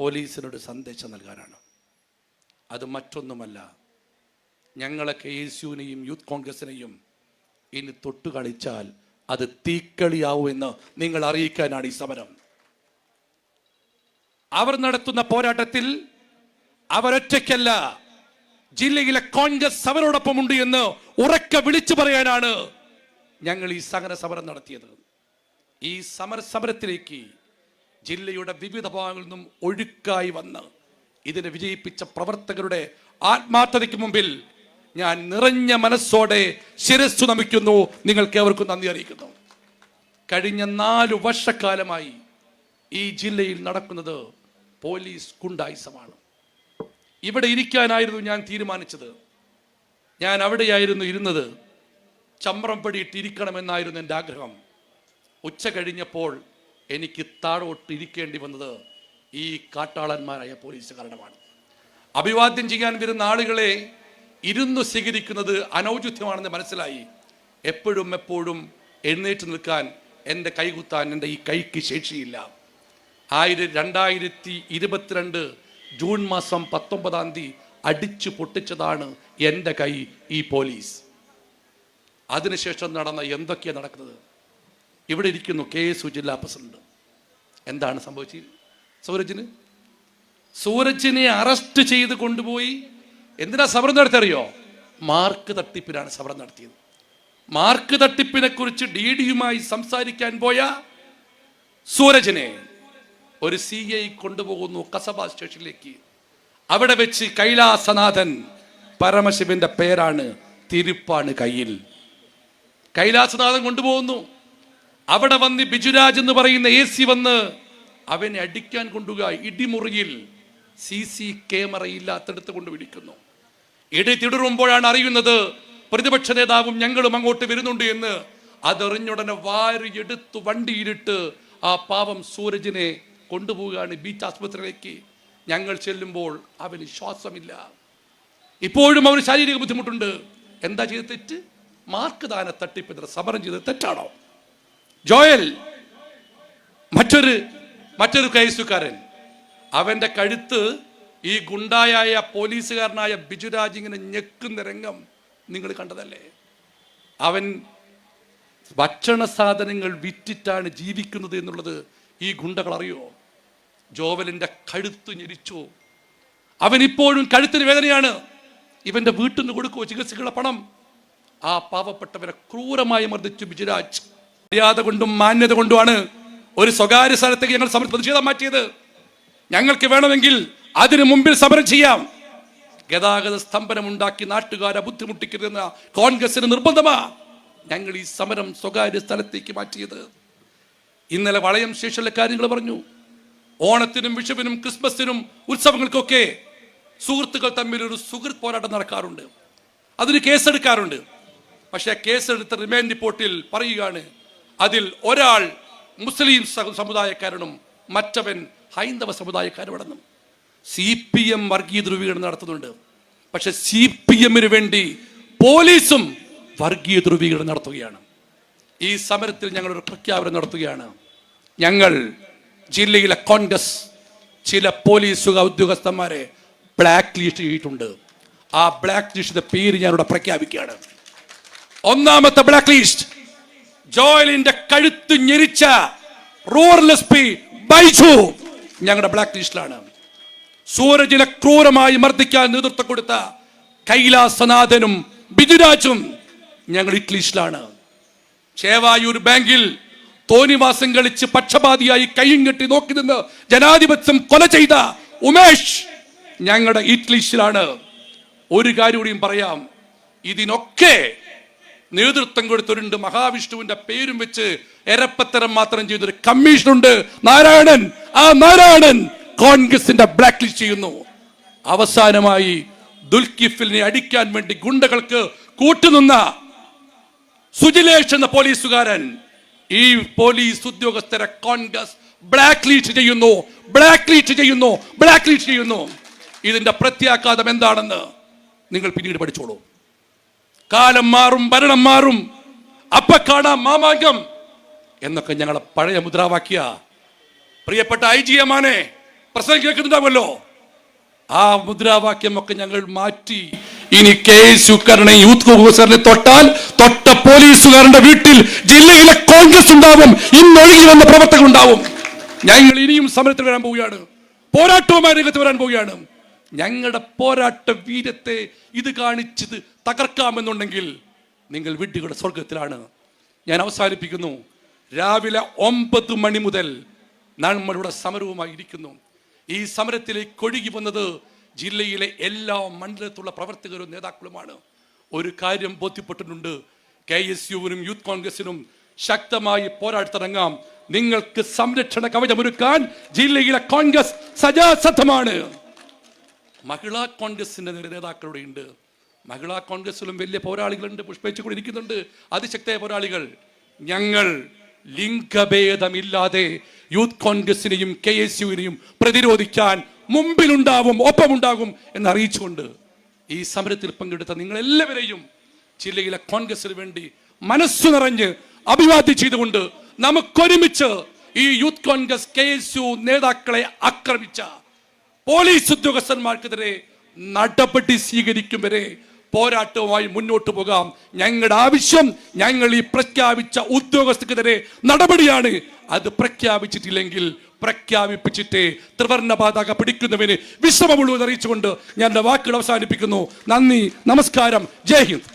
പോലീസിനൊരു സന്ദേശം നൽകാനാണ്. അത് മറ്റൊന്നുമല്ല ഞങ്ങളെ കെ എസ് യുവിനെയും യൂത്ത് കോൺഗ്രസിനെയും ഇനി തൊട്ടു കളിച്ചാൽ അത് തീക്കളിയാവുമെന്ന് നിങ്ങൾ അറിയിക്കാനാണ് ഈ സമരം. അവർ നടത്തുന്ന പോരാട്ടത്തിൽ അവരൊറ്റയ്ക്കല്ല ജില്ലയിലെ കോൺഗ്രസ് അവരോടൊപ്പമുണ്ട് എന്ന് ഉറക്കെ വിളിച്ചു പറയാനാണ് ഞങ്ങൾ ഈ സഹന സമരം നടത്തിയത്. ഈ സമര സമരത്തിലേക്ക് ജില്ലയുടെ വിവിധ ഭാഗങ്ങളിൽ നിന്നും ഒഴുക്കായി വന്ന് ഇതിനെ വിജയിപ്പിച്ച പ്രവർത്തകരുടെ ആത്മാർത്ഥതയ്ക്ക് മുമ്പിൽ ഞാൻ നിറഞ്ഞ മനസ്സോടെ ശിരസ്സു നമിക്കുന്നു. നിങ്ങൾക്ക് ഏവർക്കും നന്ദി അറിയിക്കുന്നു. കഴിഞ്ഞ നാലു വർഷക്കാലമായി ഈ ജില്ലയിൽ നടക്കുന്നത് പോലീസ് കുണ്ടായിസമാണ് ഇവിടെ ഇരിക്കാനായിരുന്നു ഞാൻ തീരുമാനിച്ചത്. ഞാൻ അവിടെയായിരുന്നു ഇരുന്നത്. ചമ്രം പടിയിട്ടിരിക്കണമെന്നായിരുന്നു എന്റെ ആഗ്രഹം. ഉച്ച കഴിഞ്ഞപ്പോൾ എനിക്ക് താഴോട്ട് ഇരിക്കേണ്ടി വന്നത് ഈ കാട്ടാളന്മാരായ പോലീസ് കാരണമാണ്. അഭിവാദ്യം ചെയ്യാൻ വരുന്ന ആളുകളെ ഇരുന്ന് സ്വീകരിക്കുന്നത് അനൗചിത്യമാണെന്ന് മനസ്സിലായി. എപ്പോഴും എപ്പോഴും എഴുന്നേറ്റ് നിൽക്കാൻ എന്റെ കൈകുത്താൻ എന്റെ ഈ കൈക്ക് ശേഷിയില്ല. ആയിരം രണ്ടായിരത്തി ഇരുപത്തിരണ്ട് ജൂൺ മാസം പത്തൊമ്പതാം തീയതി അടിച്ചു പൊട്ടിച്ചതാണ് എന്റെ കൈ ഈ പോലീസ്. അതിനുശേഷം നടന്ന എന്തൊക്കെയാണ് നടക്കുന്നത്? ഇവിടെ ഇരിക്കുന്നു കെ എസ് ജില്ലാ പ്രസിഡന്റ്. എന്താണ് സംഭവിച്ചത്? സൂരജിന്? സൂരജിനെ അറസ്റ്റ് ചെയ്ത് കൊണ്ടുപോയി. എന്തിനാ സമരം നടത്തിയറിയോ? മാർക്ക് തട്ടിപ്പിനാണ് സമരം നടത്തിയത്. മാർക്ക് തട്ടിപ്പിനെ കുറിച്ച് ഡി ഡിയുമായി സംസാരിക്കാൻ പോയ സൂരജിനെ ഒരു സി ഐ കൊണ്ടുപോകുന്നു കസബ സ്റ്റേഷനിലേക്ക്. അവിടെ വെച്ച് കൈലാസനാഥൻ പരമശിവന്റെ പേരാണ് തിരുപ്പാണ് കയ്യിൽ. കൈലാസനാഥൻ കൊണ്ടുപോകുന്നു. അവിടെ വന്ന് ബിജുരാജ് എന്ന് പറയുന്ന എ സി വന്ന് അവനെ അടിക്കാൻ കൊണ്ടുക ഇടിമുറിയിൽ സി സി ക്യാമറ ഇല്ലാത്തടത്ത് കൊണ്ട് വിളിക്കുന്നു. ഇടി തിടറുമ്പോഴാണ് അറിയുന്നത് പ്രതിപക്ഷ നേതാവും ഞങ്ങളും അങ്ങോട്ട് വരുന്നുണ്ട് എന്ന്. അതെറിഞ്ഞുടനെ എടുത്ത് വണ്ടിയിലിട്ട് ആ പാവം സൂരജിനെ കൊണ്ടുപോവുകയാണ് ബീച്ച് ആസ്പത്രിയിലേക്ക്. ഞങ്ങൾ ചെല്ലുമ്പോൾ അവന് ശ്വാസമില്ല. ഇപ്പോഴും അവന് ശാരീരിക ബുദ്ധിമുട്ടുണ്ട്. എന്താ ചെയ്ത് തെറ്റ്? മാർക്ക് ദാന തട്ടിപ്പ് സമരം ചെയ്തത് തെറ്റാണോ? ജോയൽ മറ്റൊരു മറ്റൊരു കേസുകാരൻ അവന്റെ കഴുത്ത് ഈ ഗുണ്ടായായ പോലീസുകാരനായ ബിജുരാജ് ഇങ്ങനെ ഞെക്കുന്ന രംഗം നിങ്ങൾ കണ്ടതല്ലേ? അവൻ ഭക്ഷണ സാധനങ്ങൾ വിറ്റിട്ടാണ് ജീവിക്കുന്നത് എന്നുള്ളത് ഈ ഗുണ്ടകൾ അറിയോ? ജോവലിന്റെ കഴുത്ത് ഞെരിച്ചു. അവൻ ഇപ്പോഴും കഴുത്തിന് വേദനയാണ്. ഇവന്റെ വീട്ടിൽ നിന്ന് കൊടുക്കുമോ ചികിത്സക്കുള്ള പണം? ആ പാവപ്പെട്ടവരെ ക്രൂരമായി മർദ്ദിച്ചു ബിജുരാജ് മര്യാദ കൊണ്ടും മാന്യത കൊണ്ടുമാണ് ഒരു സ്വകാര്യ സ്ഥലത്തേക്ക് ഞങ്ങൾ പ്രതിഷേധം മാറ്റിയത്. ഞങ്ങൾക്ക് വേണമെങ്കിൽ അതിനു മുമ്പിൽ സമരം ചെയ്യാം. ഗതാഗത സ്തംഭനം ഉണ്ടാക്കി നാട്ടുകാരെ ബുദ്ധിമുട്ടിക്കരുതെന്ന കോൺഗ്രസിന് നിർബന്ധമാ ഞങ്ങൾ ഈ സമരം സ്വകാര്യ സ്ഥലത്തേക്ക് മാറ്റിയത്. ഇന്നലെ വളയം ശേഷിയുള്ള കാര്യങ്ങൾ പറഞ്ഞു. ഓണത്തിനും വിഷുവിനും ക്രിസ്മസിനും ഉത്സവങ്ങൾക്കൊക്കെ സുഹൃത്തുക്കൾ തമ്മിൽ ഒരു സുഹൃത്ത് പോരാട്ടം നടക്കാറുണ്ട്. അതിന് കേസെടുക്കാറുണ്ട്. പക്ഷേ കേസെടുത്ത റിമാൻഡ് റിപ്പോർട്ടിൽ പറയുകയാണ് അതിൽ ഒരാൾ മുസ്ലിം സമുദായക്കാരനും മറ്റവൻ ഹൈന്ദവ സമുദായക്കാരുമാണെന്നും സി പി എം വർഗീയ ധ്രുവീകരണം നടത്തുന്നുണ്ട്. പക്ഷെ സി പി എമ്മിന് വേണ്ടി പോലീസും വർഗീയ ധ്രുവീകരണം നടത്തുകയാണ്. ഈ സമരത്തിൽ ഞങ്ങൾ ഒരു പ്രഖ്യാപനം നടത്തുകയാണ്. ഞങ്ങൾ ജില്ലയിലെ കോൺഗ്രസ് ചില പോലീസ് ഉദ്യോഗസ്ഥന്മാരെ ബ്ലാക്ക് ലിസ്റ്റ് ചെയ്തിട്ടുണ്ട്. ആ ബ്ലാക്ക് ലിസ്റ്റിന്റെ പേര് ഞാനിവിടെ പ്രഖ്യാപിക്കുകയാണ്. ഒന്നാമത്തെ ബ്ലാക്ക് ലിസ്റ്റ് ജോയലിന്റെ കഴുത്ത് ഞെരിച്ച റൂറൽ പി ബൈജു. ഞങ്ങളുടെ ബ്ലാക്ക് ലിസ്റ്റിലാണ്. സൂരജിനെ ക്രൂരമായി മർദ്ദിക്കാൻ നേതൃത്വം കൊടുത്ത കൈലാസനാഥനും ബിജുരാജും ഞങ്ങൾ ഇറ്റ്ലിസ്റ്റിലാണ് ചേവായൂർ ബാങ്കിൽ തോന്നിവാസം കളിച്ച് പക്ഷപാതിയായി കയ്യും കെട്ടി നോക്കി നിന്ന് ജനാധിപത്യം കൊല ചെയ്ത ഉമേഷ് ഞങ്ങളുടെ ഇറ്റ്ലിസ്റ്റിലാണ് ഒരു കാര്യം കൂടിയും പറയാം. ഇതിനൊക്കെ നേതൃത്വം കൊടുത്തവരുണ്ട് മഹാവിഷ്ണുവിന്റെ പേരും വെച്ച് എരപ്പത്തരം മാത്രം ചെയ്തൊരു കമ്മീഷൻ ഉണ്ട് നാരായണൻ. ആ നാരായണൻ കോൺഗ്രസിന്റെ ബ്ലാക്ക് ലിസ്റ്റ് ചെയ്യുന്നു. അവസാനമായി ദുൽഖിഫിലിനെ അടിക്കാൻ വേണ്ടി ഗുണ്ടകൾക്ക് കൂട്ടുനിന്ന സുജിലേഷ് എന്ന പോലീസുകാരൻ ഈ പോലീസ് ഉദ്യോഗസ്ഥരെ കോൺഗ്രസ് ബ്ലാക്ക് ലിസ്റ്റ് ചെയ്യുന്നു. ബ്ലാക്ക് ലിസ്റ്റ് ചെയ്യുന്നു. ബ്ലാക്ക് ലിസ്റ്റ് ചെയ്യുന്നു. ഇതിന്റെ പ്രത്യാഘാതം എന്താണെന്ന് നിങ്ങൾ പിന്നീട് പഠിച്ചോളൂ. കാലം മാറും ഭരണം മാറും. അപ്പ കാണാം മാമാങ്കം എന്നൊക്കെ ഞങ്ങളെ പഴയ മുദ്രാവാക്യ. പ്രിയപ്പെട്ട ഐ ജി എമാനെ പ്രസംഗം കേൾക്കുന്നുണ്ടാവുമല്ലോ? ആ മുദ്രാവാക്യമൊക്കെ ഞങ്ങൾ മാറ്റി. ഇനി കെ എസ് യൂത്ത് കോൺഗ്രസിനെ തൊട്ടാൽ തൊട്ട പോലീസുകാരന്റെ വീട്ടിൽ ജില്ലയിലെ കോൺഗ്രസ് ഉണ്ടാവും ഇന്നൊഴുകി വന്ന പ്രവർത്തകർ ഉണ്ടാവും ഞങ്ങൾ ഇനിയും സമരത്തിൽ വരാൻ പോവുകയാണ്. പോരാട്ടവുമായി രംഗത്ത് വരാൻ പോവുകയാണ്. ഞങ്ങളുടെ പോരാട്ട വീരത്തെ ഇത് കാണിച്ചത് തകർക്കാമെന്നുണ്ടെങ്കിൽ നിങ്ങൾ വിഡ്ഢികളുടെ സ്വർഗത്തിലാണ് ഞാൻ അവസാനിപ്പിക്കുന്നു. രാവിലെ ഒമ്പത് മണി മുതൽ നമ്മളുടെ സമരവുമായി ഇരിക്കുന്നു. ഈ സമരത്തിലേക്ക് ഒഴുകി വന്നത് ജില്ലയിലെ എല്ലാ മണ്ഡലത്തുള്ള പ്രവർത്തകരും നേതാക്കളുമാണ്. ഒരു കാര്യം ബോധ്യപ്പെട്ടിട്ടുണ്ട്. കെ എസ് യുവിനും യൂത്ത് കോൺഗ്രസിനും ശക്തമായി പോരാട്ടത്തിറങ്ങാം. നിങ്ങൾക്ക് സംരക്ഷണ കവചമൊരുക്കാൻ ജില്ലയിലെ കോൺഗ്രസ് സജാസദ്ധമാണ്. മഹിളാ കോൺഗ്രസിന്റെ നേതാക്കളുടെ ഉണ്ട്. മഹിളാ കോൺഗ്രസിലും വലിയ പോരാളികളുണ്ട് പുഷ്പിച്ചു കൂടി ഇരിക്കുന്നുണ്ട്. അതിശക്തമായ പോരാളികൾ ഞങ്ങൾ ലിംഗഭേദമില്ലാതെ യൂത്ത് കോൺഗ്രസിനെയും കെ എസ് യുവിനെയും പ്രതിരോധിക്കാൻ മുമ്പിലുണ്ടാവും ഒപ്പമുണ്ടാകും എന്ന് അറിയിച്ചുകൊണ്ട് ഈ സമരത്തിൽ പങ്കെടുത്ത നിങ്ങളെല്ലാവരെയും ജില്ലയിലെ കോൺഗ്രസിന് വേണ്ടി മനസ്സു നിറഞ്ഞ് അഭിവാദ്യം ചെയ്തുകൊണ്ട് നമുക്കൊരുമിച്ച് ഈ youth Congress K S U നേതാക്കളെ ആക്രമിച്ച പോലീസ് ഉദ്യോഗസ്ഥന്മാർക്കെതിരെ നടപടി സ്വീകരിക്കും വരെ പോരാട്ടവുമായി മുന്നോട്ട് പോകാം. ഞങ്ങളുടെ ആവശ്യം ഞങ്ങൾ ഈ പ്രഖ്യാപിച്ച ഉദ്യോഗസ്ഥർക്കെതിരെ നടപടിയാണ്. അത് പ്രഖ്യാപിച്ചിട്ടില്ലെങ്കിൽ പ്രഖ്യാപിപ്പിച്ചിട്ടേ ത്രിവർണ പതാക പിടിക്കുന്നവന് വിശ്രമമുള്ളൂ എന്ന് അറിയിച്ചുകൊണ്ട് ഞാൻ വാക്കുകൾ അവസാനിപ്പിക്കുന്നു. നന്ദി നമസ്കാരം. ജയ് ഹിന്ദ്.